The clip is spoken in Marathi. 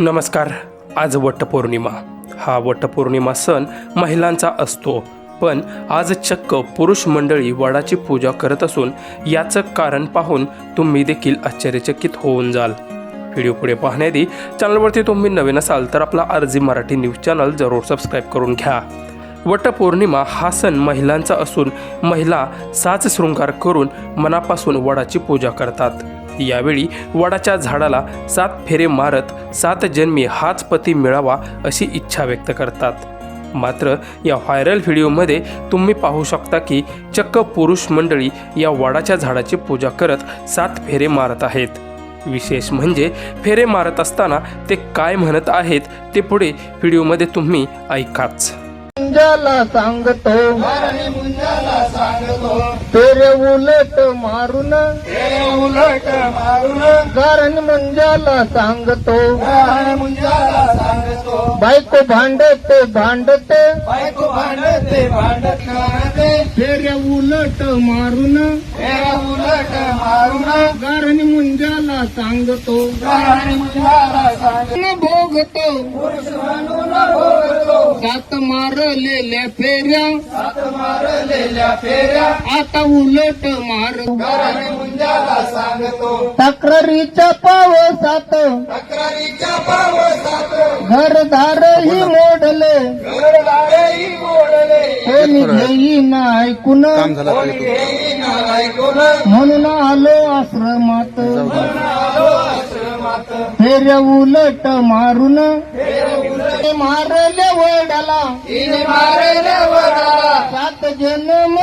नमस्कार. आज वटपौर्णिमा. हा वटपौर्णिमा सण महिलांचा असतो. पण आज चक्क पुरुष मंडळी वडाची पूजा करत असून याचं कारण पाहून तुम्ही देखील आश्चर्यचकित होऊन जाल. व्हिडिओ पुढे पाहण्याआधी चॅनलवरती तुम्ही नवीन असाल तर आपला आरजी मराठी न्यूज चॅनल जरूर सबस्क्राईब करून घ्या. वटपौर्णिमा हा सण महिलांचा असून महिला साज शृंगार करून मनापासून वडाची पूजा करतात. यावेळी वडाच्या झाडाला सात फेरे मारत सात जन्मी हाच पती मिळावा अशी इच्छा व्यक्त करतात. मात्र या व्हायरल व्हिडिओमध्ये तुम्ही पाहू शकता की चक्क पुरुष मंडळी या वडाच्या झाडाची पूजा करत सात फेरे मारत आहेत. विशेष म्हणजे फेरे मारत असताना ते काय म्हणत आहेत ते पुढे व्हिडिओमध्ये तुम्ही ऐकाच. मुंजाला सांगतो. तेरे उलट मारून. उलट मारून. कारण मुंजाला सांगतो. मुंजाला सांगतो. बायको भांडते भांडते. बायको भांडते भांडत तेरे उलट मारून. तेरा उलट मारून. कारण मुंजाला सांगतो. आणि मुंजाला सांगतो. म्हणून भोगतो. सात मारलेल्या फेऱ्या. सात मारलेल्या फेऱ्या. आता उलट मार मुंजाला सांगतो. तक्रारीच्या पावसात तक्रारीच्या पावसात घरदारही मोडले. घरदारही मोडले. कोणी घेईन ऐकून कोणी. घेईन ऐकून म्हणून आलो आश्रमात. आलो आश्रमात फेऱ्या उलट मारून. ते मारले वडाला. तिने मारले वडाला. सात जन्म